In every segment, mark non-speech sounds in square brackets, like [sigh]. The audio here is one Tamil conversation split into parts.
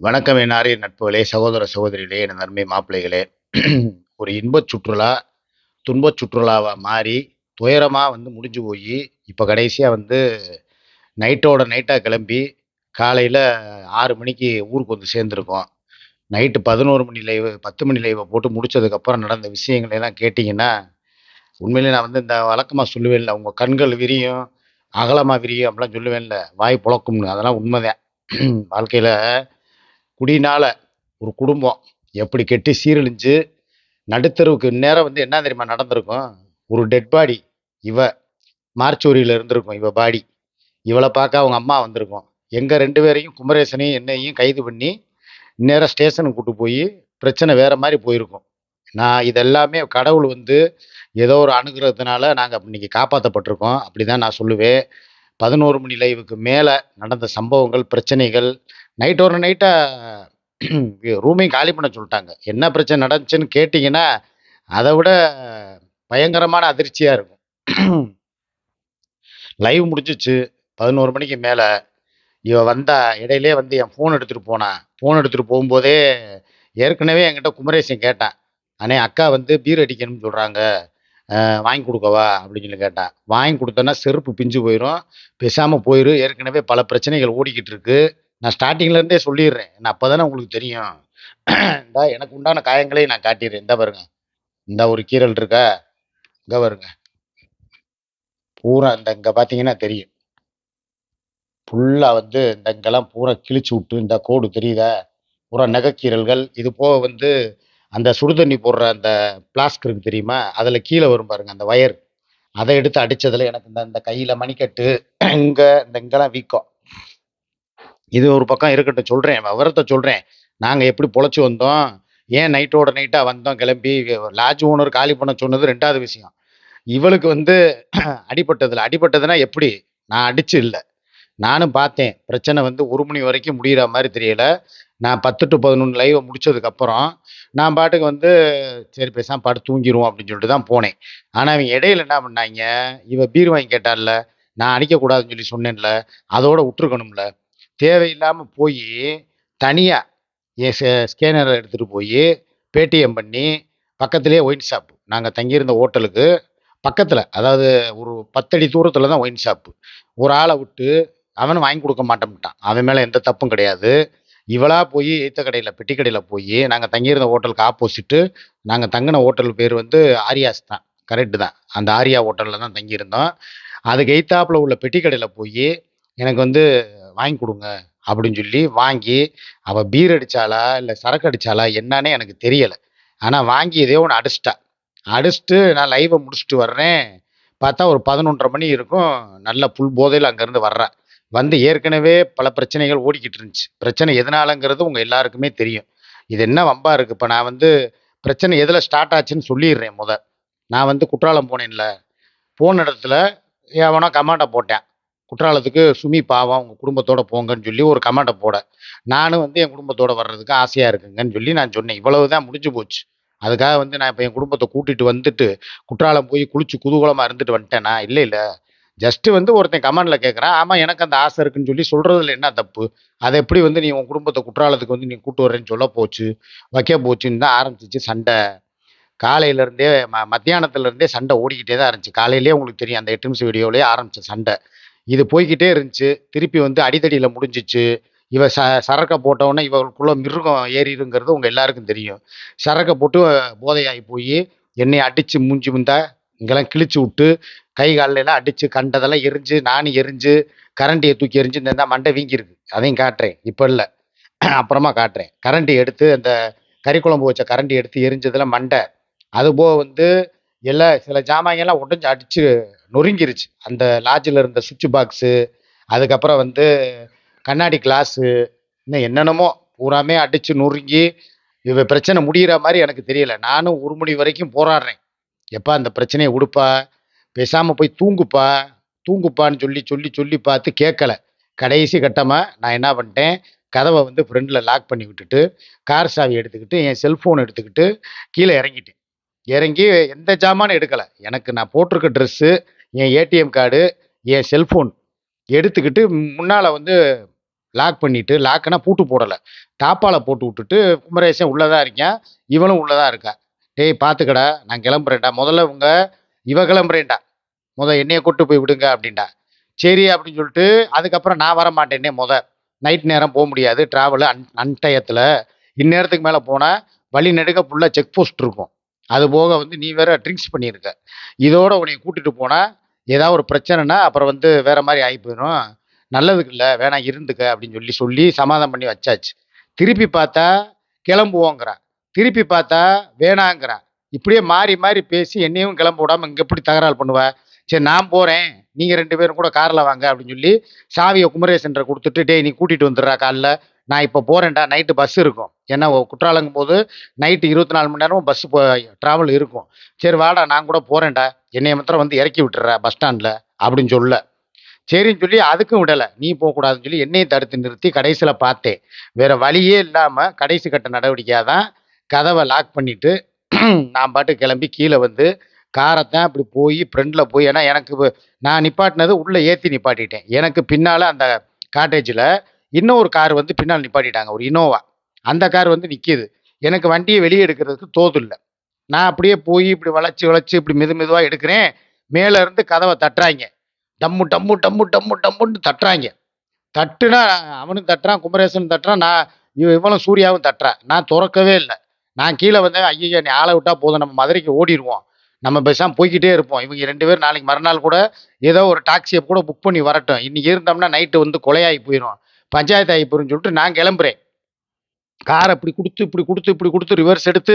வணக்கம் என் ஆரிய நட்புகளே சகோதர சகோதரிகளே என் நன்மை மாப்பிள்ளைகளே. [clears throat] ஒரு இன்பச் சுற்றுலா துன்பச் சுற்றுலாவாக மாறி துயரமாக வந்து முடிஞ்சு போய் இப்போ கடைசியாக வந்து நைட்டோட நைட்டாக கிளம்பி காலையில் ஆறு மணிக்கு ஊருக்கு வந்து சேர்ந்துருக்கோம். நைட்டு பதினோரு மணி லைவு பத்து மணி லைவை போட்டு முடிச்சதுக்கப்புறம் நடந்த விஷயங்களெல்லாம் கேட்டிங்கன்னா உண்மையிலே நான் வந்து இந்த வழக்கமாக சொல்லுவேன்ல உங்கள் கண்கள் விரியும் அகலமாக விரியும் அப்படிலாம் சொல்லுவேன்ல வாய் புழக்கும்னு. அதெல்லாம் உண்மைதான். [clears throat] வாழ்க்கையில் குடினால் ஒரு குடும்பம் எப்படி கெட்டி சீரழிஞ்சு நடுத்தருவுக்கு நேரம் வந்து என்ன தெரியுமா நடந்திருக்கும்? ஒரு டெட் பாடி இவ மார்ச்சோரியில் இருந்திருக்கும் இவ பாடி இவளை பார்க்க அவங்க அம்மா வந்திருக்கும். எங்கள் ரெண்டு பேரையும் குமரேசனையும் என்னையும் கைது பண்ணி நேராக ஸ்டேஷனுக்கு கூட்டு போய் பிரச்சனை வேறு மாதிரி போயிருக்கும். நான் இதெல்லாமே கடவுள் வந்து ஏதோ ஒரு அணுகிறதுனால நாங்கள் இன்னைக்கு காப்பாற்றப்பட்டிருக்கோம் அப்படி தான் நான் சொல்லுவேன். பதினோரு மணி லைவுக்கு மேலே நடந்த சம்பவங்கள் பிரச்சனைகள் நைட் ஒரு நைட்டாக ரூமையும் [clears throat] காலி பண்ண சொல்லிட்டாங்க. என்ன பிரச்சனை நடந்துச்சுன்னு கேட்டிங்கன்னா அதை விட பயங்கரமான அதிர்ச்சியாக இருக்கும். [clears throat] லைவ் முடிஞ்சிச்சு. பதினோரு மணிக்கு மேலே. இவ வந்தா இடையிலே வந்து என் ஃபோன் எடுத்துகிட்டு போனான் ஃபோன் எடுத்துகிட்டு போகும்போதே ஏற்கனவே என்கிட்ட குமரேசன் கேட்டான் அண்ணே அக்கா வந்து பீர் அடிக்கணும்னு சொல்கிறாங்க வாங்கி கொடுக்கவா? அப்படின்னு சொல்லி கேட்டான் வாங்கி கொடுத்தோன்னா செருப்பு பிஞ்சு போயிடும் பேசாமல் போயிடும் ஏற்கனவே பல பிரச்சனைகள் ஓடிக்கிட்டு இருக்கு. நான் ஸ்டார்டிங்லேருந்தே சொல்லிடுறேன். நான் அப்போ தானே உங்களுக்கு தெரியும். இந்தா எனக்கு உண்டான காயங்களையும் நான் காட்டிடுறேன். இந்த பாருங்க. இந்த ஒரு கீரல் இருக்கா? இங்கே பாருங்க. பூரா இந்த இங்கே பார்த்தீங்கன்னா தெரியும். ஃபுல்லாக வந்து இந்த இங்கெல்லாம் பூரா கிழிச்சு விட்டு இந்த கோடு தெரியுதா? பூரா நகைக்கீரல்கள். இது போக வந்து அந்த சுடுதண்ணி போடுற அந்த பிளாஸ்க் இருக்கு தெரியுமா? அதில் கீழே வரும் பாருங்க அந்த ஒயர் அதை எடுத்து அடித்ததில் எனக்கு இந்த இந்த கையில் மணிக்கட்டு இங்கே இந்த இங்கெல்லாம் வீக்கம். இது ஒரு பக்கம் இருக்கட்டும் சொல்கிறேன் விவரத்தை சொல்கிறேன் நாங்கள் எப்படி பொழைச்சி வந்தோம் ஏன் நைட்டோட நைட்டாக வந்தோம் கிளம்பி லாட்ஜ் ஓனர் காலி பண்ண சொன்னது ரெண்டாவது விஷயம். இவளுக்கு வந்து [clears throat] அடிபட்டதில் அடிபட்டதுன்னா எப்படி? நான் அடிச்சு இல்லை. நானும் பார்த்தேன் பிரச்சனை வந்து ஒரு மணி வரைக்கும் முடிகிற மாதிரி தெரியல. நான் பத்து டு பதினொன்று லைவை முடிச்சதுக்கப்புறம் நான் பாட்டுக்கு வந்து சரி பேசாமல் பாட்டு தூங்கிடுவோம் அப்படின்னு சொல்லிட்டு தான் போனேன். ஆனால் அவங்க இடையில என்ன பண்ணாங்க இவ பீர் வாங்கி கேட்டால நான் அடிக்கக்கூடாதுன்னு சொல்லி சொன்னேன்ல அதோட விட்டுருக்கணும்ல. தேவையில்லாமல் போய் தனியாக என் ஸ்கேனரை எடுத்துகிட்டு போய் பேடிஎம் பண்ணி பக்கத்துலேயே ஒயின் ஷாப்பு நாங்கள் தங்கியிருந்த ஹோட்டலுக்கு பக்கத்தில் அதாவது ஒரு பத்தடி தூரத்தில் தான் ஒயின் ஷாப்பு ஒரு ஆளை விட்டு அவனும் வாங்கி கொடுக்க மாட்டேன்ட்டான். அவன் மேலே எந்த தப்பும் கிடையாது. இவளாக போய் எய்த்த கடையில் பெட்டி கடையில் போய் நாங்கள் தங்கியிருந்த ஹோட்டலுக்கு ஆப்போசிட்டு நாங்கள் தங்கின ஹோட்டல் பேர் வந்து ஆரியாஸ் தான். கரெக்டு தான். அந்த ஆரியா ஹோட்டலில் தான் தங்கியிருந்தோம். அதுக்கு எய்த்தாப்பில் உள்ள பெட்டி கடையில் போய் எனக்கு வந்து வாங்கி கொடுங்க அப்படின்னு சொல்லி வாங்கி அவள் பீர் அடித்தாளா இல்லை சரக்கு அடித்தாளா என்னன்னே எனக்கு தெரியலை. ஆனால் வாங்கி இதே ஒன்று அடிச்சிட்டா. அடிச்சுட்டு நான் லைவை முடிச்சுட்டு வர்றேன். பார்த்தா ஒரு பதினொன்றரை மணி இருக்கும். நல்ல புல் போதையில் அங்கேருந்து வர்றேன் வந்து ஏற்கனவே பல பிரச்சனைகள் ஓடிக்கிட்டு இருந்துச்சு. பிரச்சனை எதனாலங்கிறது உங்கள் எல்லாருக்குமே தெரியும். இது என்ன வம்பா இருக்குது இப்போ நான் வந்து பிரச்சனை எதில் ஸ்டார்ட் ஆச்சுன்னு சொல்லிடுறேன் முத. நான் வந்து குற்றாலம் போனேன்ல. போன இடத்துல எவனோ கமாண்டை போட்டேன். குற்றாலத்துக்கு சுமி பாவம் உங்கள் குடும்பத்தோட போங்கன்னு சொல்லி ஒரு கமெண்ட்டை போட. நானும் வந்து என் குடும்பத்தோட வர்றதுக்கு ஆசையாக இருக்குங்கன்னு சொல்லி நான் சொன்னேன். இவ்வளவு தான் முடிஞ்சு போச்சு. அதுக்காக வந்து நான் இப்போ என் குடும்பத்தை கூட்டிட்டு வந்துட்டு குற்றாலம் போய் குளிச்சு குதூகலமாக இருந்துட்டு வந்துட்டேனா? இல்லை இல்லை. ஜஸ்ட்டு வந்து ஒருத்தன் கமெண்டில் கேட்குறான் ஆமாம் எனக்கு அந்த ஆசை இருக்குன்னு சொல்லி சொல்கிறதுல என்ன தப்பு? அதை எப்படி வந்து நீ உன் குடும்பத்தை குற்றாலத்துக்கு வந்து நீ கூட்டு வர்றேன்னு சொல்ல போச்சு? வைக்க போச்சுன்னு தான் ஆரம்பிச்சிச்சு சண்டை. காலையிலேருந்தே ம மத்தியானத்துலேருந்தே சண்டை ஓடிக்கிட்டே தான் இருந்துச்சு. காலையிலேயே உங்களுக்கு தெரியும் அந்த எட்டு நிமிஷம் வீடியோலேயே ஆரம்பித்த சண்டை. இது போய்க்கிட்டே இருந்துச்சு. திருப்பி வந்து அடிதடியில் முடிஞ்சிச்சு. இவ ச சரக்கை போட்டவுடனே இவளுக்குள்ள மிருகம் ஏறிடுங்கிறது உங்கள் எல்லாருக்கும் தெரியும். சரக்கை போட்டு போதையாகி போய் என்னை அடித்து மூஞ்சி முந்தா இங்கெல்லாம் கிழிச்சு விட்டு கை காலெல்லாம் அடித்து கண்டதெல்லாம் எரிஞ்சு நானும் எரிஞ்சு கரண்டியை தூக்கி எரிஞ்சு இந்த மண்டை வீங்கியிருக்கு. அதையும் காட்டுறேன். இப்போ இல்லை. [clears throat] அப்புறமா காட்டுறேன். கரண்டி எடுத்து அந்த கறி குழம்பு வச்ச கரண்டி எடுத்து எரிஞ்சதில் மண்டை. அதுபோக வந்து எல்லாம் சில ஜாமான்கள்லாம் உடஞ்சி அடித்து நொறுங்கிருச்சு. அந்த லாட்ஜில் இருந்த சுவிட்ச் பாக்ஸு அதுக்கப்புறம் வந்து கண்ணாடி கிளாஸு இன்னும் என்னென்னமோ பூராமே அடித்து நொறுங்கி இவ பிரச்சனை முடிகிற மாதிரி எனக்கு தெரியல. நானும் ஒரு மணி வரைக்கும் போராடுறேன். எப்பா அந்த பிரச்சனையை உடுப்பா? பேசாமல் போய் தூங்குப்பா? தூங்குப்பான்னு சொல்லி சொல்லி சொல்லி பார்த்து கேட்கல. கடைசி கட்டமாக நான் என்ன பண்ணிட்டேன்? கதவை வந்து ஃப்ரெண்டில் லாக் பண்ணி விட்டுட்டு கார் சாவி எடுத்துக்கிட்டு என் செல்ஃபோன் எடுத்துக்கிட்டு கீழே இறங்கிட்டேன். இறங்கி எந்த ஜாமானும் எடுக்கலை. எனக்கு நான் போட்டிருக்க ட்ரெஸ்ஸு என் ஏடிஎம் கார்டு என் செல்ஃபோன் எடுத்துக்கிட்டு முன்னால் வந்து லாக் பண்ணிட்டு லாக்குனா பூட்டு போடலை. தாப்பால போட்டு விட்டுட்டு குமரேசன் உள்ளே தான் இருக்கேன் இவளும் உள்ளே தான் இருக்கா? டேய் பார்த்துக்கடா நான் கிளம்புறேன்டா. முதல்ல உங்கள் இவ கிளம்புறேன்டா. முத என்னையை கூட்டு போய் விடுங்க அப்படின்டா. சரி அப்படின்னு சொல்லிட்டு அதுக்கப்புறம் நான் வர மாட்டேனே முத. நைட் நேரம் போக முடியாது. ட்ராவலு அன் அன்டயத்தில் இந்நேரத்துக்கு மேலே போனால் வழி நெடுக ஃபுல்லாக செக் போஸ்ட் இருக்கும். அது போக வந்து நீ வேற ட்ரிங்க்ஸ் பண்ணியிருக்க. இதோட உன்னை கூட்டிட்டு போனால் ஏதாவது ஒரு பிரச்சனைனா அப்புறம் வந்து வேற மாதிரி ஆகி போயிடும். நல்லதுக்கு இல்லை வேணாம் இருந்துக்க அப்படின்னு சொல்லி சொல்லி சமாதானம் பண்ணி வச்சாச்சு. திருப்பி பார்த்தா கிளம்புவோங்கிறான் திருப்பி பார்த்தா வேணாங்கிறான் இப்படியே மாறி மாறி பேசி என்னையும் கிளம்ப விடாம இங்கே எப்படி தகராறு பண்ணுவ? சரி நான் போகிறேன் நீங்கள் ரெண்டு பேரும் கூட காரில் வாங்க அப்படின்னு சொல்லி சாவியை குமரேசன்ற கொடுத்துட்டு டேய் நீ கூட்டிகிட்டு வந்துடுறா காலைல. நான் இப்போ போகிறேன்டா நைட்டு பஸ் இருக்கும். ஏன்னா குற்றாலங்கும் போது நைட்டு இருபத்தி நாலு மணி நேரமும் பஸ் ட்ராவல் இருக்கும். சரி வாடா நான் கூட போகிறேன்டா என்னைய மாத்திரம் வந்து இறக்கி விட்டுற பஸ் ஸ்டாண்டில் அப்படின்னு சொல்ல சரின்னு சொல்லி அதுக்கும் விடலை. நீ போகக்கூடாதுன்னு சொல்லி என்னையும் தடுத்து நிறுத்தி கடைசியில் பார்த்தேன். வேறு வழியே இல்லாமல் கடைசி கட்ட நடவடிக்கையாக தான் கதவை லாக் பண்ணிவிட்டு [clears throat] நான் பாட்டு கிளம்பி கீழே வந்து காரைத்தான் இப்படி போய் ஃப்ரெண்டில் போய் ஏன்னா எனக்கு நான் நிப்பாட்டினது உள்ளே ஏற்றி நிப்பாட்டிட்டேன். எனக்கு பின்னால் அந்த காட்டேஜில் இன்னொரு கார் வந்து பின்னால் நிப்பாட்டிட்டாங்க ஒரு இனோவா அந்த கார் வந்து நிற்கிது எனக்கு வண்டியை வெளியே எடுக்கிறதுக்கு தோது இல்லை நான் அப்படியே போய் இப்படி வளைச்சி வளைச்சி இப்படி மெது மெதுவாக எடுக்கிறேன். மேலே இருந்து கதவை தட்டுறாங்க. டம்மு டம்மு டம்மு டம்மு டம்முன்னு தட்டுறாங்க. தட்டுனா அவனும் தட்டுறான் குமரேசன் தட்டுறான். நான் இவ இவனும் சூர்யாவும் தட்டுறான் நான் திறக்கவே இல்லை. நான் கீழே வந்தேன் ஐயோ நீ ஆளை விட்டா போதும் நம்ம மதுரைக்கு ஓடிடுவோம் நம்ம பேசாம போய்கிட்டே இருப்போம். இவங்க ரெண்டு பேரும் நாளைக்கு மறுநாள் கூட ஏதோ ஒரு டாக்ஸியை கூட புக் பண்ணி வரட்டும். இன்னைக்கு இருந்தோம்னா நைட்டு வந்து கொலையாகி போயிடும் பஞ்சாயத்து ஆகி போயிடும் சொல்லிட்டு நான் கிளம்புறேன். காரை இப்படி கொடுத்து இப்படி கொடுத்து இப்படி கொடுத்து ரிவர்ஸ் எடுத்து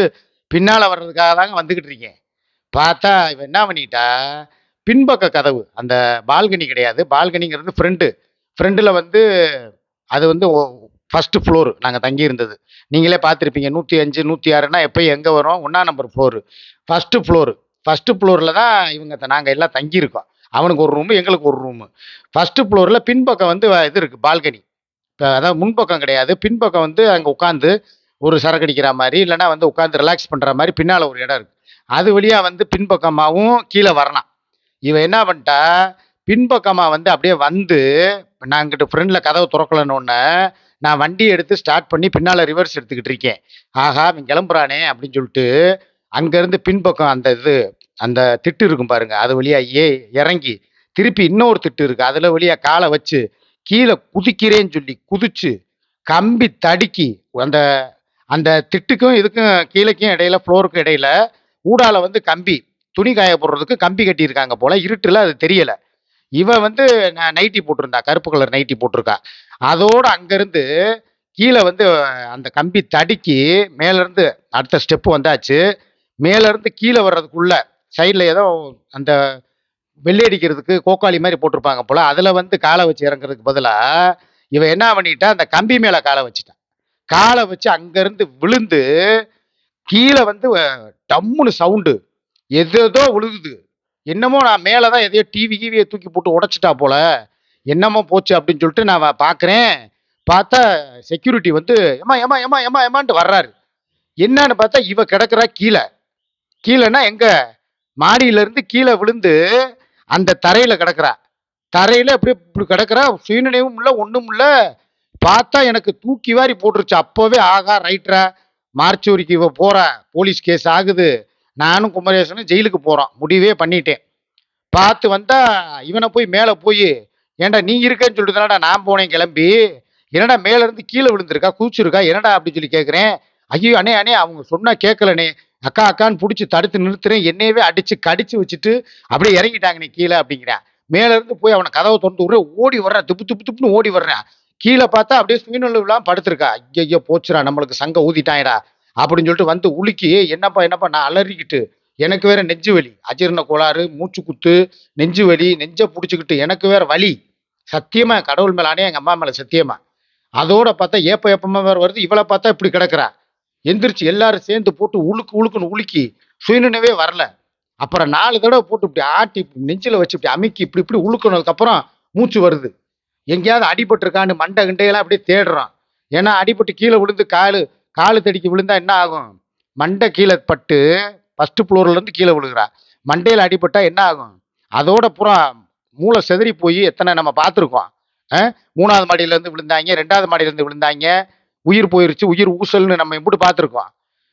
பின்னால் வர்றதுக்காக தாங்க வந்துக்கிட்டு இருக்கேன். பார்த்தா இவன் என்ன பண்ணிட்டா? பின்பக்க கதவு. அந்த பால்கனி கிடையாது. பால்கனிங்கிறது ஃப்ரெண்டு ஃப்ரெண்டில் வந்து அது வந்து ஃபஸ்ட்டு ஃப்ளோர் நாங்கள் தங்கி இருந்தது நீங்களே பார்த்துருப்பீங்க. நூற்றி அஞ்சு நூற்றி ஆறுனா எப்போ எங்கே வரும்? ஒன்றா number floor first floor first ஃப்ளோரில் தான் இவங்க நாங்கள் எல்லாம் தங்கியிருக்கோம். அவனுக்கு ஒரு ரூமு எங்களுக்கு ஒரு ரூமு ஃபஸ்ட்டு ஃப்ளோரில் பின்பக்கம் வந்து இது இருக்குது பால்கனி அதாவது முன்பக்கம் கிடையாது. பின்பக்கம் வந்து அங்கே உட்காந்து ஒரு சரக்கு அடிக்கிற மாதிரி இல்லைன்னா வந்து உட்காந்து ரிலாக்ஸ் பண்ணுற மாதிரி பின்னால் ஒரு இடம் இருக்குது அது வழியாக வந்து பின்பக்கமாகவும் கீழே வரலாம். இவன் என்ன பண்ணிட்டா பின்பக்கமாக வந்து அப்படியே வந்து நான் இங்கிட்ட ஃப்ரெண்டில் கதவு திறக்கலன்னொன்னே நான் வண்டியை எடுத்து ஸ்டார்ட் பண்ணி பின்னால் ரிவர்ஸ் எடுத்துக்கிட்டு இருக்கேன். ஆஹா அவன் கிளம்புறானே அப்படின்னு சொல்லிட்டு அங்கேருந்து பின்பக்கம் அந்த இது அந்த திட்டு இருக்கும் பாருங்க அது வழியா ஏ இறங்கி திருப்பி இன்னொரு திட்டு இருக்குது அதில் வழியாக காலை வச்சு கீழே குதிக்கிறேன்னு சொல்லி குதிச்சு கம்பி தடுக்கி அந்த அந்த திட்டுக்கும் இதுக்கும் கீழேக்கும் இடையில ஃப்ளோருக்கும் இடையில ஊடால வந்து கம்பி துணி காய போடுறதுக்கு கம்பி கட்டியிருக்காங்க போல. இருட்டில் அது தெரியல. இவ வந்து நைட்டி போட்டிருந்தா கருப்பு கலர் நைட்டி போட்டிருக்கா. அதோட அங்கேருந்து கீழே வந்து அந்த கம்பி தடுக்கி மேலேருந்து அடுத்த ஸ்டெப்பு வந்தாச்சு. மேலேருந்து கீழே வர்றதுக்குள்ள சைடில் ஏதோ அந்த வெள்ளை அடிக்கிறதுக்கு கோக்காளி மாதிரி போட்டிருப்பாங்க போல. அதில் வந்து காலை வச்சு இறங்குறதுக்கு பதிலாக இவன் என்ன பண்ணிட்டா அந்த கம்பி மேலே காலை வச்சுட்டான் காலை வச்சு அங்கேருந்து விழுந்து கீழே வந்து டம்முன்னு சவுண்டு எதோ விழுகுது. என்னமோ நான் மேலே தான் எதையோ டிவி கீவியை தூக்கி போட்டு உடச்சிட்டா போல. என்னமோ போச்சு அப்படின்னு சொல்லிட்டு நான் பார்க்குறேன் பார்த்தா செக்யூரிட்டி வந்து ஏமா ஏமா ஏமா ஏமா ஏமான்ட்டு வர்றாரு. என்னன்னு பார்த்தா இவ கிடக்குறா கீழே. கீழேன்னா எங்கே? மாடியிலேருந்து கீழே விழுந்து அந்த தரையில கிடக்குறா. தரையில அப்படியே இப்படி கிடக்குறா. சுயநினைவும் இல்லை ஒன்றும் இல்லை. பார்த்தா எனக்கு தூக்கி வாரி போட்டுருச்சு. அப்போவே ஆகா ரைட்ரா. மார்ச்சூரிக்கு இவ போகிற போலீஸ் கேஸ் ஆகுது. நானும் குமரேசனும் ஜெயிலுக்கு போகிறோம் முடிவே பண்ணிட்டேன். பார்த்து வந்தா இவனை போய் மேலே போய் ஏன்டா நீ இருக்கேன்னு சொல்லிட்டு தானடா நான் போனேன் கிளம்பி. என்னடா மேலேருந்து கீழே விழுந்திருக்கா? குதிச்சிருக்கா? என்னடா? அப்படின்னு சொல்லி கேட்குறேன் ஐயோ அண்ணே அண்ணே அவங்க சொன்னால் கேட்கலண்ணே அக்கா அக்கான்னு பிடிச்சி தடுத்து நிறுத்துறேன். என்னையவே அடிச்சு கடிச்சு வச்சுட்டு அப்படியே இறங்கிட்டாங்க நீ கீழே அப்படிங்கிறேன் மேல இருந்து போய் அவனை கதவை திறந்து விடுற ஓடி வர்றான் துப்பு துப்பு துப்புன்னு ஓடி வர்றேன் கீழே பார்த்தா அப்படியே சுயநலவுலாம் படுத்திருக்கா. ஐயோ போச்சுடா நம்மளுக்கு சங்க ஊதிட்டாயடா அப்படின்னு சொல்லிட்டு வந்து உலுக்கி என்னப்பா என்னப்பா? நான் அலறிக்கிட்டு எனக்கு வேற நெஞ்சு வலி. அஜீரண கோளாறு மூச்சு குத்து நெஞ்சு வலி நெஞ்சை பிடிச்சிக்கிட்டு எனக்கு வேற வலி. சத்தியமா கடவுள் மேலானே எங்க அம்மா மேல சத்தியமா? அதோட பார்த்தா ஏப்ப ஏப்பமா வேற வருது. இவளை பார்த்தா இப்படி கிடக்குறா. எந்திரிச்சு எல்லாரும் சேர்ந்து போட்டு உழுக்கு உழுக்குன்னு உலுக்கி சுயநினைவே வரல. அப்புறம் நாலு தடவை போட்டு இப்படி ஆட்டி நெஞ்சில் வச்சு இப்படி அமுக்கி இப்படி இப்படி உழுக்கினதுக்கப்புறம் மூச்சு வருது. எங்கேயாவது அடிபட்டிருக்கான்னு மண்டை கிண்டையெல்லாம் அப்படியே தேடுறான். ஏன்னா அடிபட்டு கீழே விழுந்து காலு காலு தடிக்கி விழுந்தா என்ன ஆகும்? மண்டை கீழே பட்டு ஃபஸ்ட்டு ஃப்ளோர்லேருந்து கீழே விழுகிறா. மண்டையில் அடிபட்டா என்ன ஆகும்? அதோட புறம் மூளை செதறி போய் எத்தனை நம்ம பார்த்துருக்கோம். ஆ? மூணாவது மாடியிலேருந்து விழுந்தாங்க ரெண்டாவது மாடியிலேருந்து விழுந்தாங்க உயிர் போயிருச்சு உயிர் ஊசல்னு நம்ம எப்படி பார்த்துருக்கோம்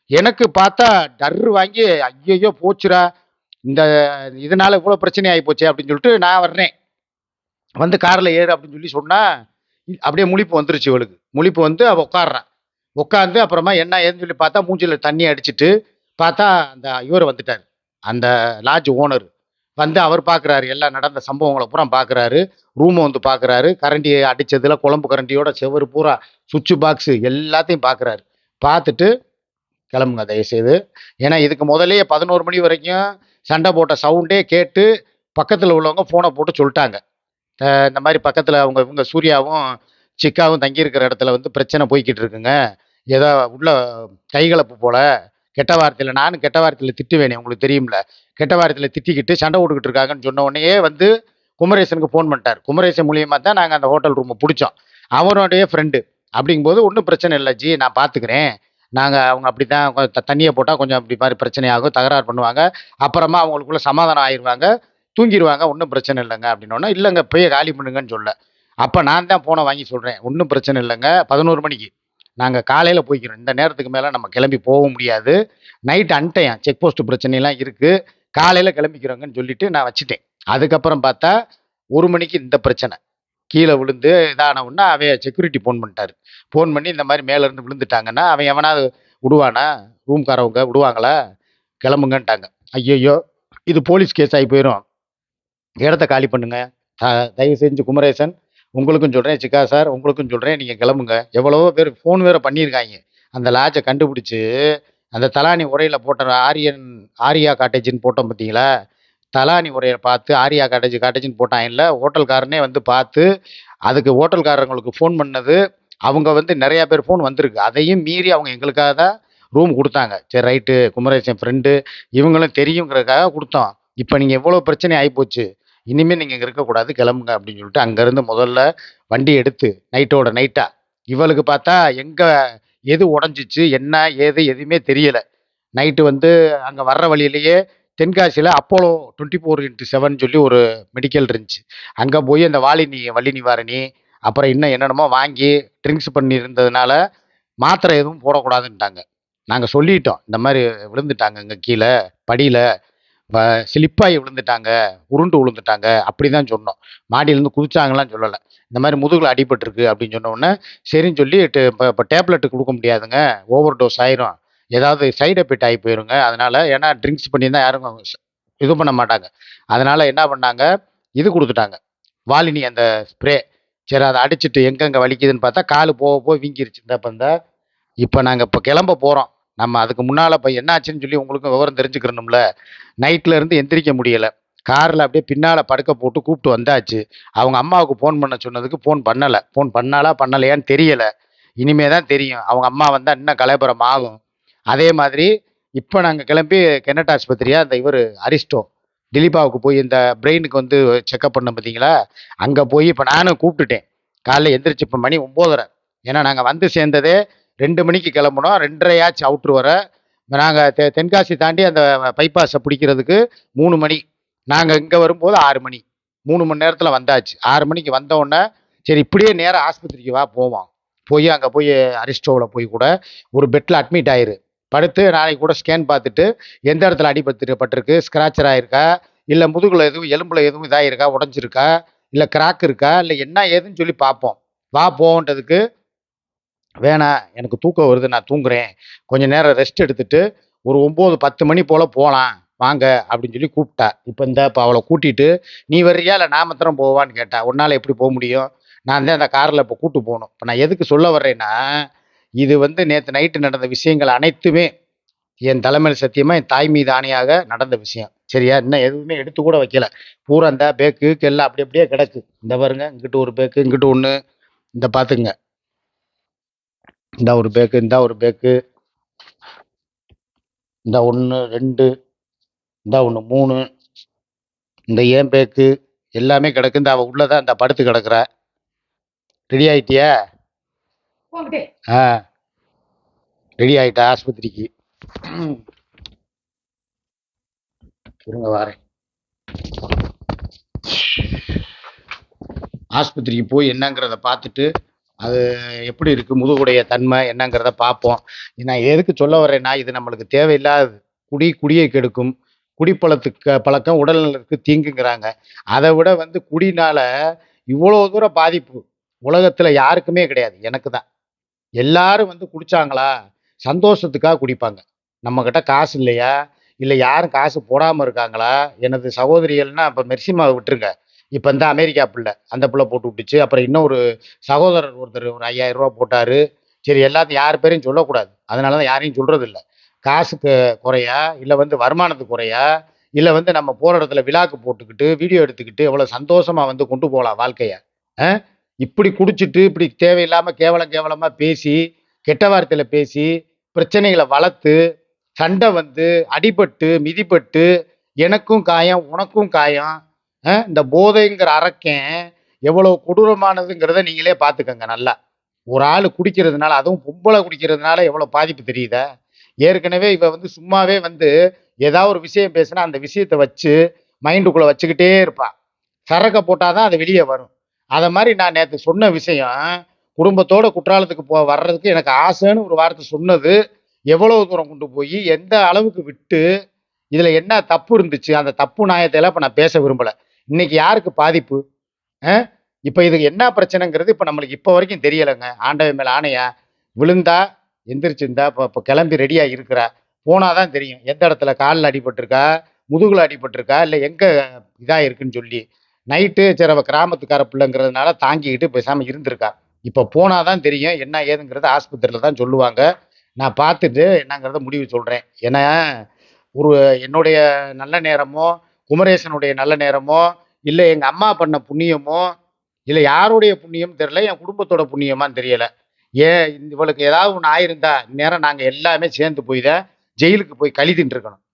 எனக்கு பார்த்தா டர்ரு வாங்கி ஐயையோ போச்சுடா இந்த இதனால இவ்வளோ பிரச்சனை ஆகி போச்சு அப்படின்னு சொல்லிட்டு நான் வர்றேன். வந்து காரில் ஏறு அப்படின்னு சொல்லி சொன்னால் இ- அப்படியே முழிப்பு வந்துருச்சு இவளுக்கு. முழிப்பு வந்து அவள் உட்காடுறான் உட்காந்து அப்புறமா என்ன ஏதுன்னு சொல்லி பார்த்தா மூஞ்சியில் தண்ணி அடிச்சிட்டு பார்த்தா அந்த இவர் வந்துட்டார். அந்த லாட்ஜ் ஓனர். வந்து அவர் பார்க்குறாரு எல்லாம் நடந்த சம்பவங்களை பூரா பார்க்குறாரு ரூமை வந்து பார்க்குறாரு கரண்டி அடித்ததில் குழம்பு கரண்டியோட செவரு பூரா சுவிட்சு பாக்ஸு எல்லாத்தையும் பார்க்குறாரு பார்த்துட்டு கிளம்புங்க தயவுசெய்து. ஏன்னா இதுக்கு முதலே பதினோரு மணி வரைக்கும் சண்டை போட்ட சவுண்டே கேட்டு பக்கத்தில் உள்ளவங்க ஃபோனை போட்டு சொல்லிட்டாங்க. இந்த மாதிரி பக்கத்தில் அவங்க இவங்க சூர்யாவும் சிக்காவும் தங்கியிருக்கிற இடத்துல வந்து பிரச்சனை போய்கிட்டு இருக்குங்க. ஏதோ உள்ள கைகலப்பு போல. கெட்ட வார்த்தையில் நானும் கெட்ட வார்த்தையில் திட்டுவேனே உங்களுக்கு தெரியும்ல. கெட்ட வாரத்தில் திட்டிக்கிட்டு சண்டை போட்டுக்கிட்டு இருக்காங்கன்னு சொன்ன உடனே வந்து குமரேசனுக்கு ஃபோன் பண்ணிட்டார். குமரேசன் மூலியமாக தான் நாங்கள் அந்த ஹோட்டல் ரூமை பிடிச்சோம். அவனுடைய ஃப்ரெண்டு அப்படிங்கும்போது ஒன்றும் பிரச்சனை இல்லை ஜி நான் பார்த்துக்கிறேன் நாங்கள் அவங்க அப்படி தான் தண்ணியை போட்டால் கொஞ்சம் அப்படி மாதிரி பிரச்சனையாகும் தகராறு பண்ணுவாங்க. அப்புறமா அவங்களுக்குள்ள சமாதானம் ஆயிடுவாங்க தூங்கிடுவாங்க ஒன்றும் பிரச்சனை இல்லைங்க அப்படின்னோன்னா இல்லைங்க போய் காலி பண்ணுங்கன்னு சொல்ல. அப்போ நான் தான் ஃபோனை வாங்கி சொல்கிறேன் ஒன்றும் பிரச்சனை இல்லைங்க பதினோரு மணிக்கு. நாங்கள் காலையில் போய்க்கிறோம். இந்த நேரத்துக்கு மேலே நம்ம கிளம்பி போக முடியாது. நைட் அன்டையம் செக் போஸ்ட் பிரச்சனைலாம் இருக்குது காலையில் கிளம்பிக்கிறோங்கன்னு சொல்லிட்டு நான் வச்சுட்டேன். அதுக்கப்புறம் பார்த்தா ஒரு மணிக்கு இந்த பிரச்சனை. கீழே விழுந்து இதான உடனே அவன் செக்யூரிட்டி ஃபோன் பண்ணிட்டாரு. ஃபோன் பண்ணி இந்த மாதிரி மேலேருந்து விழுந்துட்டாங்கன்னா அவன் எவனாவது விடுவானா? ரூம்காரவங்க விடுவாங்களா? கிளம்புங்கன்ட்டாங்க. ஐயையோ இது போலீஸ் கேஸ் ஆகி போயிடும் இடத்த காலி பண்ணுங்க. த- தயவு செஞ்சு குமரேசன் உங்களுக்கும் சொல்கிறேன் சிக்கா சார் உங்களுக்கும் சொல்கிறேன் நீங்கள் கிளம்புங்க. எவ்வளவோ பேர் ஃபோன் வேறு பண்ணியிருக்காங்க. அந்த லாட்ஜை கண்டுபிடிச்சி அந்த தலானி உரையில் போட்ட ஆரியன் ஆரியா காட்டேஜின்னு போட்டோம் பார்த்தீங்களா தலானி உரையை பார்த்து ஆரியா காட்டேஜ் காட்டேஜின்னு இல்லை ஹோட்டல்காரனே வந்து பார்த்து அதுக்கு ஹோட்டல்காரங்களுக்கு ஃபோன் பண்ணது. அவங்க வந்து நிறையா பேர் ஃபோன் வந்திருக்கு. அதையும் மீறி அவங்க எங்களுக்காக தான் ரூம் கொடுத்தாங்க. சரி ரைட்டு குமரேசன் ஃப்ரெண்டு இவங்களும் தெரியுங்கிறதுக்காக கொடுத்தோம். இப்போ நீங்கள் எவ்வளோ பிரச்சனை ஆகிப்போச்சு இனிமேல் நீங்கள் இங்கே இருக்கக்கூடாது கிளம்புங்க அப்படின்னு சொல்லிட்டு அங்கேருந்து முதல்ல வண்டி எடுத்து நைட்டோட நைட்டாக இவளுக்கு பார்த்தா எங்கே எது உடஞ்சிச்சு என்ன ஏது எதுவுமே தெரியலை. நைட்டு வந்து அங்கே வர்ற வழியிலேயே தென்காசியில் Apollo twenty four into seven சொல்லி ஒரு மெடிக்கல் இருந்துச்சு. அங்கே போய் அந்த வாலினி வலி நிவாரணி அப்புறம் இன்னும் என்னென்னமோ வாங்கி ட்ரிங்க்ஸ் பண்ணியிருந்ததுனால மாத்திரை எதுவும் போடக்கூடாதுன்ட்டாங்க. நாங்கள் சொல்லிட்டோம் இந்த மாதிரி விழுந்துட்டாங்க இங்கே கீழே படியில். ஸ்லிப்பாகி விழுந்துட்டாங்க உருண்டு விழுந்துட்டாங்க அப்படி தான் சொன்னோம். மாடியிலேருந்து குதிச்சாங்களாம் சொல்லலை. இந்த மாதிரி முதுகில் அடிபட்டிருக்கு அப்படின்னு சொன்னோடனே சரின்னு சொல்லி இப்போ இப்போ டேப்லெட்டு கொடுக்க முடியாதுங்க. ஓவர் டோஸ் ஆயிரும். ஏதாவது சைடு எஃபெக்ட் ஆகி போயிருங்க. அதனால ஏன்னா ட்ரிங்க்ஸ் பண்ணியிருந்தா யாரும் இது பண்ண மாட்டாங்க. அதனால் என்ன பண்ணாங்க? இது கொடுத்துட்டாங்க. வாலினி அந்த ஸ்ப்ரே. சரி அதை அடிச்சிட்டு எங்கெங்கே வலிக்குதுன்னு பார்த்தா கால் போக போக வீங்கிருச்சு. இந்த இப்போ இந்த இப்போ நாங்கள் இப்போ கிளம்ப போகிறோம் நம்ம அதுக்கு முன்னால் இப்போ என்னாச்சுன்னு சொல்லி உங்களுக்கும் விவரம் தெரிஞ்சுக்கிறணும்ல. நைட்டில் இருந்து எந்திரிக்க முடியலை. காரில் அப்படியே பின்னால் படுக்க போட்டு கூப்பிட்டு வந்தாச்சு. அவங்க அம்மாவுக்கு ஃபோன் பண்ண சொன்னதுக்கு ஃபோன் பண்ணலை. ஃபோன் பண்ணாலா பண்ணலையான்னு தெரியலை. இனிமே தான் தெரியும். அவங்க அம்மா வந்தால் இன்னும் கலைபுரம் ஆகும். அதே மாதிரி இப்போ நாங்கள் கிளம்பி கென்னட் ஆஸ்பத்திரியாக அந்த இவர் அரிஸ்டோ திலீபாவுக்கு போய் இந்த பிரெயினுக்கு வந்து செக்கப் பண்ண பார்த்தீங்களா அங்கே போய் இப்போ நானும் கூப்பிட்டுட்டேன். காலைல எந்திரிச்சு இப்போ மணி ஒம்போதரை. ஏன்னா நாங்கள் வந்து சேர்ந்ததே ரெண்டு மணிக்கு கிளம்புனோம் ரெண்டரையாச்சு அவுட்ரு வர. நாங்கள் தெ தென்காசி தாண்டி அந்த பைபாஸை பிடிக்கிறதுக்கு மூணு மணி. நாங்கள் இங்கே வரும்போது ஆறு மணி. மூணு மணி நேரத்தில் வந்தாச்சு. ஆறு மணிக்கு வந்த சரி இப்படியே நேராக ஆஸ்பத்திரிக்கு வா போவோம் போய் அங்கே போய் அரிஸ்டோவில் போய் கூட ஒரு பெட்டில் அட்மிட் ஆயிரு. படுத்து நாளைக்கு கூட ஸ்கேன் பார்த்துட்டு எந்த இடத்துல அடிபட்டு பட்டிருக்கு ஸ்க்ராச்சர் ஆயிருக்கா இல்லை முதுகில் எதுவும் எலும்பில் எதுவும் இதாயிருக்கா உடஞ்சிருக்கா இல்லை கிராக் இருக்கா இல்லை என்ன ஏதுன்னு சொல்லி பார்ப்போம். வா போன்றதுக்கு வேணாம் எனக்கு தூக்கம் வருது நான் தூங்குறேன். கொஞ்சம் நேரம் ரெஸ்ட் எடுத்துட்டு ஒரு ஒம்பது பத்து மணி போல் போகலாம் வாங்க அப்படின்னு சொல்லி கூப்பிட்டா. இப்போ இந்த இப்போ அவளை கூட்டிட்டு நீ வர்றியா? இல்லை நான் மாத்திரம் போவான்னு கேட்டா. உன்னால் எப்படி போக முடியும்? நான் தான் அந்த காரில் இப்போ கூட்டு போகணும். இப்போ நான் எதுக்கு சொல்ல வர்றேன்னா இது வந்து நேற்று நைட்டு நடந்த விஷயங்கள் அனைத்துமே என் தலைமையில் சத்தியமாக என் தாய் மீது ஆணையாக நடந்த விஷயம். சரியா? இன்னும் எதுவுமே எடுத்து கூட வைக்கல. பூரா இந்த பேக்கு எல்லாம் அப்படி அப்படியே கிடக்கு. இந்த பாருங்க இங்கிட்டு ஒரு பேக்கு இங்கிட்டு ஒன்று இந்த பார்த்துங்க இந்த ஒரு பேக்கு இந்த ஒரு பேக்கு இந்த ஒன்று ரெண்டு இந்த ஒன்று மூணு. இந்த ஏன் பேக்கு எல்லாமே கிடக்கு. இந்த அவள் உள்ளதான். இந்த படுத்து கிடக்குறா. ரெடி ஆயிட்டியா? ஆ. ரெடி ஆயிட்டா ஆஸ்பத்திரிக்கு. இருங்க வாரேன். ஆஸ்பத்திரிக்கு போய் என்னங்கிறத பார்த்துட்டு அது எப்படி இருக்குது முதுகுடைய தன்மை என்னங்கிறத பார்ப்போம். நான் எதுக்கு சொல்ல வரேன்னா இது நம்மளுக்கு தேவையில்லாதது குடி குடியை கெடுக்கும். குடிப்பழத்துக்கு பழக்கம் உடல்நலத்துக்கு தீங்குங்கிறாங்க. அதை விட வந்து குடினால் இவ்வளோ தூரம் பாதிப்பு உலகத்தில் யாருக்குமே கிடையாது. எனக்கு தான். எல்லாரும் வந்து குடித்தாங்களா சந்தோஷத்துக்காக குடிப்பாங்க. நம்மக்கிட்ட காசு இல்லையா? இல்லை யாரும் காசு போடாமல் இருக்காங்களா? எனது சகோதரிகள்னா இப்போ மெர்சிமாவை விட்டுருங்க. இப்போ இந்த அமெரிக்கா பிள்ளை அந்த பிள்ளை போட்டு விட்டுச்சு. அப்புறம் இன்னொரு சகோதரர் ஒருத்தர் ஒரு ஐயாயிரம் ரூபா போட்டார். சரி எல்லாத்தையும் யார் பேரையும் சொல்லக்கூடாது. அதனால தான் யாரையும் சொல்கிறது இல்லை காசுக்கு குறையா இல்லை வந்து வருமானத்துக்கு குறையா இல்லை வந்து நம்ம போகிற இடத்துல விழாக்கு போட்டுக்கிட்டு வீடியோ எடுத்துக்கிட்டு எவ்வளோ சந்தோஷமாக வந்து கொண்டு போகலாம் வாழ்க்கையை. ஆ? இப்படி குடிச்சிட்டு இப்படி தேவையில்லாமல் கேவலம் கேவலமாக பேசி கெட்ட வார்த்தையில் பேசி பிரச்சனைகளை வளர்த்து சண்டை வந்து அடிபட்டு மிதிப்பட்டு எனக்கும் காயம் உனக்கும் காயம் இந்த போதைங்கிற அரக்கன் எவ்வளோ கொடூரமானதுங்கிறத நீங்களே பார்த்துக்கங்க நல்லா. ஒரு ஆள் குடிக்கிறதுனால அதுவும் பொம்பளை குடிக்கிறதுனால எவ்வளோ பாதிப்பு தெரியுதா? ஏற்கனவே இவ வந்து சும்மாவே வந்து ஏதாவது ஒரு விஷயம் பேசினா அந்த விஷயத்தை வச்சு மைண்டுக்குள்ளே வச்சுக்கிட்டே இருப்பான் சரக்கை போட்டால் தான் அது வெளியே வரும். அதை மாதிரி நான் நேற்று சொன்ன விஷயம் குடும்பத்தோட குற்றாலத்துக்கு போ வர்றதுக்கு எனக்கு ஆசைன்னு ஒரு வார்த்தை சொன்னது எவ்வளவு தூரம் கொண்டு போய் எந்த அளவுக்கு விட்டு இதில் என்ன தப்பு இருந்துச்சு அந்த தப்பு நியாயத்தையெல்லாம் இப்போ நான் பேச விரும்பலை. இன்னைக்கு யாருக்கு பாதிப்பு? இப்போ இதுக்கு என்ன பிரச்சனைங்கிறது இப்போ நம்மளுக்கு இப்போ வரைக்கும் தெரியலைங்க. ஆண்டவன் மேலே ஆணையா? விழுந்தா எந்திரிச்சிருந்தா இப்போ இப்போ கிளம்பி ரெடியாக இருக்கிறா. போனால் தான் தெரியும். எந்த இடத்துல காலில் அடிபட்டிருக்கா? முதுகில் அடிபட்டிருக்கா? இல்லை எங்கே இதாக இருக்குன்னு சொல்லி. நைட்டு சரி அவள் கிராமத்துக்கார பிள்ளைங்கிறதுனால தாங்கிக்கிட்டு பேசாமல் இருந்திருக்கா. இப்போ போனால் தான் தெரியும் என்ன ஏதுங்கிறது ஆஸ்பத்திரியில் தான் சொல்லுவாங்க. நான் பார்த்துட்டு என்னங்கிறத முடிவு சொல்கிறேன் ஏன்னா ஒரு என்னுடைய நல்ல நேரமோ குமரேசனுடைய நல்ல நேரமோ இல்லை எங்கள் அம்மா பண்ண புண்ணியமோ இல்லை யாருடைய புண்ணியம் தெரியல என் குடும்பத்தோட புண்ணியமான்னு தெரியலை. ஏன் இவளுக்கு ஏதாவது ஒன்று ஆயிருந்தா இந்நேரம் நாங்கள் எல்லாமே சேர்ந்து போய் தான் ஜெயிலுக்கு போய் கழி தின்ட்டுருக்கணும்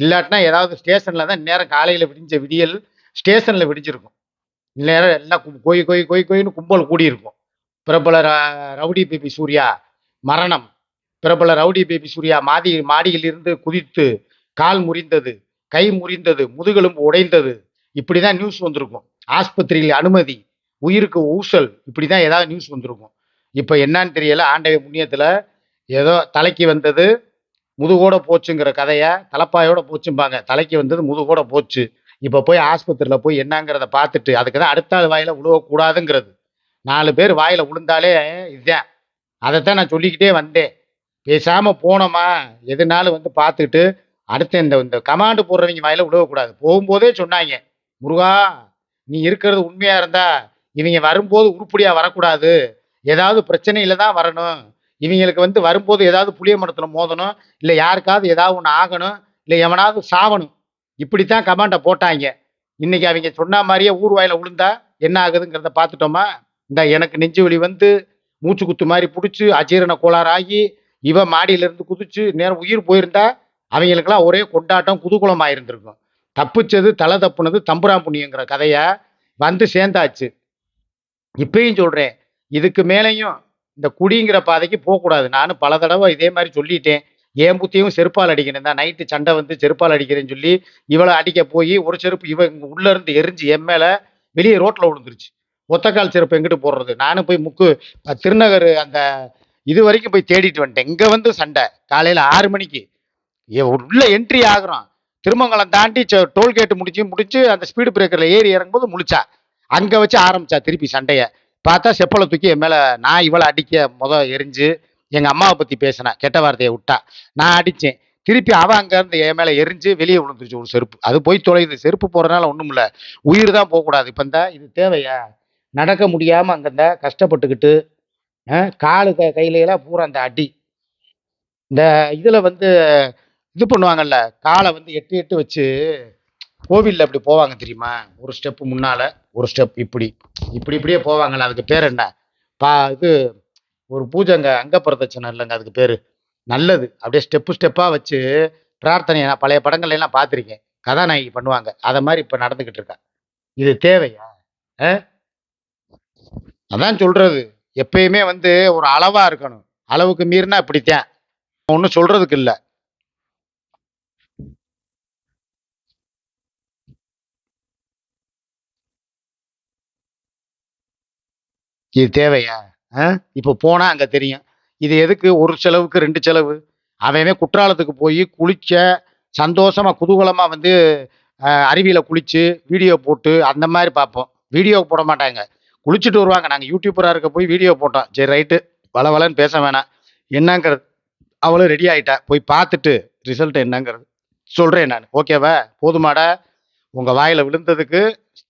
இல்லாட்டினா ஏதாவது ஸ்டேஷனில் தான் இந்நேரம் காலையில் விடிஞ்ச விடியல் ஸ்டேஷனில் விடிஞ்சிருக்கும். இந்நேரம் எல்லாம் கு- கொய் கொய் கொய் கும்பல் கூடியிருக்கும். பிரபல ர- ரவுடி பேபி சூர்யா மரணம். பிரபல ரவுடி பேபி சூர்யா மாடி மாடியிலிருந்து குதித்து கால் முறிந்தது. கை முறிந்தது முதுகெலும்பு உடைந்தது இப்படி தான் நியூஸ் வந்திருக்கும். ஆஸ்பத்திரியில் அனுமதி உயிருக்கு ஊசல் இப்படி தான் ஏதாவது நியூஸ் வந்திருக்கும். இப்போ என்னன்னு தெரியல ஆண்டவை புண்ணியத்தில் ஏதோ தலைக்கு வந்தது முதுகோட போச்சுங்கிற கதையை தலைப்பாயோட போச்சும்பாங்க. தலைக்கு வந்தது முதுகோட போச்சு. இப்போ போய் ஆஸ்பத்திரியில் போய் என்னங்கிறத பார்த்துட்டு அதுக்கு தான் அடுத்த ஆள் வாயில் விழுவக்கூடாதுங்கிறது நாலு பேர் வாயில் விழுந்தாலே இதுதான் அதைத்தான் நான் சொல்லிக்கிட்டே வந்தேன். பேசாமல் போனோமா? எதுனாலும் வந்து பார்த்துட்டு அடுத்து இந்த இந்த கமாண்டு போடுறவங்க வாயில விழுவக்கூடாது போகும்போதே சொன்னாங்க முருகா நீ இருக்கிறது உண்மையா இருந்தா இவங்க வரும்போது உருப்படியா வரக்கூடாது. ஏதாவது பிரச்சனையில தான் வரணும். இவங்களுக்கு வந்து வரும்போது ஏதாவது புளிய மரத்துல மோதணும். இல்லை யாருக்காவது ஏதாவது ஒன்று ஆகணும். இல்லை எவனாவது சாவணும். இப்படித்தான் கமாண்டை போட்டாங்க. இன்னைக்கு அவங்க சொன்ன மாதிரியே ஊர் வாயில விழுந்தா என்ன ஆகுதுங்கிறத பார்த்துட்டோமா? இந்த எனக்கு நெஞ்சு வலி வந்து மூச்சு குத்து மாதிரி பிடிச்சி அஜீரண கோளாறு ஆகி இவ மாடியில இருந்து குதிச்சு நேரம் உயிர் போயிருந்தா அவங்களுக்கெல்லாம் ஒரே கொண்டாட்டம் குதூகுலமாக இருந்திருக்கும் தப்பிச்சது தலை தப்புனது தம்புரான் புண்ணியங்கிற கதையை வந்து சேர்ந்தாச்சு. இப்பயும் சொல்கிறேன் இதுக்கு மேலேயும் இந்த குடிங்கிற பாதைக்கு போகக்கூடாது. நானும் பல தடவை இதே மாதிரி சொல்லிட்டேன். ஏன் புத்தியும் செருப்பால் அடிக்கணும். தான் நைட்டு சண்டை வந்து செருப்பால் அடிக்கிறேன்னு சொல்லி இவளை அடிக்க போய் ஒரு செருப்பு இவ உள்ளேருந்து எரிஞ்சு என் மேலே வெளியே ரோட்டில் விழுந்துருச்சு. ஒத்தக்கால் செருப்பு எங்கிட்டு போடுறது? நானும் போய் முக்கு திருநகர் அந்த இது வரைக்கும் போய் தேடிட்டு வந்துட்டேன். இங்கே வந்து சண்டை. காலையில் ஆறு மணிக்கு உள்ள என்ட்ரி ஆகுறோம் திருமங்கலம் தாண்டி டோல்கேட் முடிச்சு முடிச்சு அந்த ஸ்பீடு பிரேக்கர்ல ஏறி இறங்கும்போது முழிச்சா. அங்க வச்சு ஆரம்பிச்சா திருப்பி சண்டைய. பார்த்தா செப்பலை தூக்கி என் மேல நான் இவளை அடிக்க முத எரிஞ்சு எங்க அம்மாவை பத்தி பேசினேன் கெட்ட வார்த்தையை விட்டா. நான் அடிச்சேன். திருப்பி அவன் அங்க இருந்து என் மேல எரிஞ்சு வெளியே விழுந்துருச்சு ஒரு செருப்பு. அது போய் தொலைது செருப்பு போறதுனால ஒண்ணும் இல்ல. உயிர் தான் போகக்கூடாது. இப்ப இந்த இது தேவையா? நடக்க முடியாம அங்க கஷ்டப்பட்டுக்கிட்டு காலு க கையில எல்லாம் பூரா அந்த அடி. இந்த இதுல வந்து இது பண்ணுவாங்கல்ல காலை வந்து எட்டு எட்டு வச்சு கோவிலில் அப்படி போவாங்க தெரியுமா? ஒரு ஸ்டெப் முன்னால ஒரு ஸ்டெப் இப்படி. இப்படி இப்படியே போவாங்கல்ல அதுக்கு பேர் என்ன? பா இது ஒரு பூஜைங்க அங்க பிரதட்சணம் இல்லைங்க அதுக்கு பேர். நல்லது. அப்படியே ஸ்டெப்பு ஸ்டெப்பாக வச்சு பிரார்த்தனை நான் பழைய படங்கள்ல எல்லாம் பார்த்துருக்கேன். கதாநாயகி பண்ணுவாங்க. அதை மாதிரி இப்போ நடந்துக்கிட்டு இருக்கா. இது தேவையா? அதான் சொல்றது. எப்பயுமே வந்து ஒரு அளவாக இருக்கணும். அளவுக்கு மீறினா இப்படித்தான் ஒன்றும் சொல்றதுக்கு இல்லை. இது தேவையா? ஆ? இப்போ போனால் அங்கே தெரியும். இது எதுக்கு? ஒரு செலவுக்கு ரெண்டு செலவு. அவன் குற்றாலத்துக்கு போய் குளிச்ச சந்தோஷமாக குதூகலமாக வந்து அருவியில் குளித்து வீடியோ போட்டு அந்த மாதிரி பார்ப்போம். வீடியோ போட மாட்டாங்க. குளிச்சுட்டு வருவாங்க. நாங்கள் யூடியூப்பராக இருக்க போய் வீடியோ போட்டோம். சரி ரைட்டு. வள வளன்னு பேச வேணாம். என்னங்கிறது? அவளும் ரெடி ஆகிட்டா போய் பார்த்துட்டு ரிசல்ட் என்னங்கிறது? சொல்கிறேன் நான். ஓகேவா போதுமாடா. உங்கள் வாயில் விழுந்ததுக்கு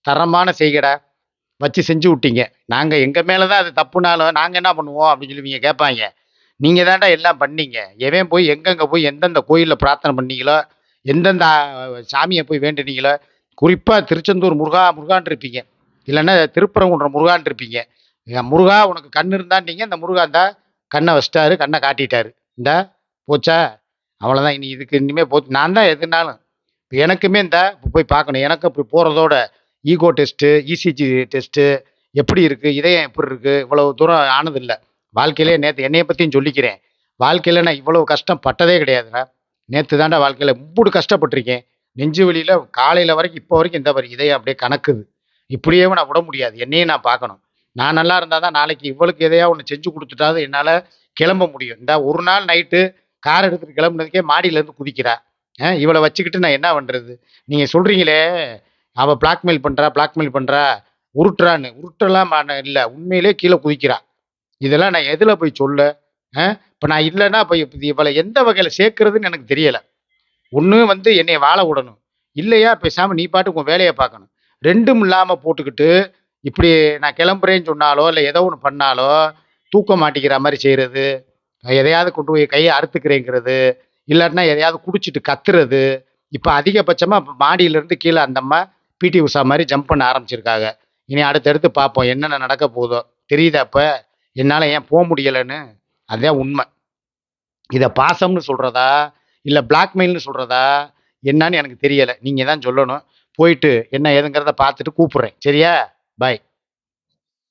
தரமான செய்கடா. வச்சு செஞ்சு விட்டீங்க. நாங்கள் எங்கள் மேலே தான் அது தப்புனாலும் நாங்கள் என்ன பண்ணுவோம் அப்படின்னு சொல்லி கேட்பாங்க. நீங்கள் தான்டா எல்லாம் பண்ணீங்க. எவன் போய் எங்கெங்கே போய் எந்தெந்த கோயிலில் பிரார்த்தனை பண்ணீங்களோ எந்தெந்த சாமியை போய் வேண்டினீங்களோ குறிப்பாக திருச்செந்தூர் முருகா முருகான் இருப்பீங்க. இல்லைன்னா திருப்பரங்குன்ற முருகான் இருப்பீங்க. முருகா உனக்கு கண் இருந்தாண்டீங்க இந்த முருகா இருந்தா கண்ணை வச்சிட்டாரு கண்ணை காட்டிட்டாரு. இந்த போச்சா? அவ்வளோதான் இனி இதுக்கு இனிமேல் போச்சு நான் தான் எதுனாலும் இப்போ எனக்குமே இந்த போய் பார்க்கணும். எனக்கு அப்படி போகிறதோட ஈகோ டெஸ்ட்டு இசிஜி டெஸ்ட்டு எப்படி இருக்குது இதயம் எப்படி இருக்குது இவ்வளவு தூரம் ஆனதில்லை. வாழ்க்கையிலே நேற்று என்னைய பற்றியும் சொல்லிக்கிறேன். வாழ்க்கையில் நான் இவ்வளவு கஷ்டம் பட்டதே கிடையாதுடா நேற்று தாண்டா வாழ்க்கையில் முப்புடு கஷ்டப்பட்டிருக்கேன். நெஞ்சு வெளியில் காலையில் வரைக்கும் இப்போ வரைக்கும் இந்த மாதிரி இதயம் அப்படியே கணக்குது இப்படியே நான் விட முடியாது. என்னையும் நான் பார்க்கணும். நான் நல்லா இருந்தால் தான் நாளைக்கு இவளுக்கு எதையா ஒன்று செஞ்சு கொடுத்துட்டாவது என்னால் கிளம்ப முடியும். இந்த ஒரு நாள் நைட்டு கார் எடுத்துகிட்டு கிளம்புனதுக்கே மாடியிலேருந்து குதிக்கிறா. ஆ, இவளை வச்சுக்கிட்டு நான் என்ன பண்ணுறது நீங்கள் சொல்கிறீங்களே அவள் பிளாக்மெயில் பண்ணுறா பிளாக்மெயில் பண்ணுறா உருட்டுறான்னு. உருட்டெல்லாம் இல்லை. உண்மையிலே கீழே குதிக்கிறா. இதெல்லாம் நான் எதில் போய் சொல்ல? இப்போ நான் இல்லைன்னா இப்போ இவளை எந்த வகையில் சேர்க்கறதுன்னு எனக்கு தெரியலை. ஒன்று வந்து என்னை வாழ விடணும். இல்லையா? பேசாமல் நீ பாட்டுக்கு உன் வேலையை பார்க்கணும். ரெண்டும் இல்லாமல் போட்டுக்கிட்டு இப்படி நான் கிளம்புறேன்னு சொன்னாலோ இல்லை ஏதோ ஒன்று பண்ணாலோ தூக்க மாட்டிக்கிற மாதிரி செய்கிறது எதையாவது கொண்டு போய் கையை அறுத்துக்கிறேங்கிறது இல்லாட்டினா எதையாவது குடிச்சிட்டு கத்துறது இப்போ அதிகபட்சமாக மாடியிலேருந்து கீழே அந்த அம்மா பிடி உஷா மாதிரி ஜம்ப் பண்ண ஆரம்பிச்சிருக்காங்க. இனி அடுத்தடுத்து பார்ப்போம் என்னென்ன நடக்க போதோ தெரியுதா அப்போ என்னால் ஏன் போக முடியலைன்னு? அதுதான் உண்மை. இதை பாசம்னு சொல்கிறதா இல்லை பிளாக்மெயில்னு சொல்கிறதா என்னன்னு எனக்கு தெரியலை. நீங்கள் தான் சொல்லணும். போயிட்டு என்ன ஏதுங்கிறத பார்த்துட்டு கூப்பிட்றேன். சரியா? பாய்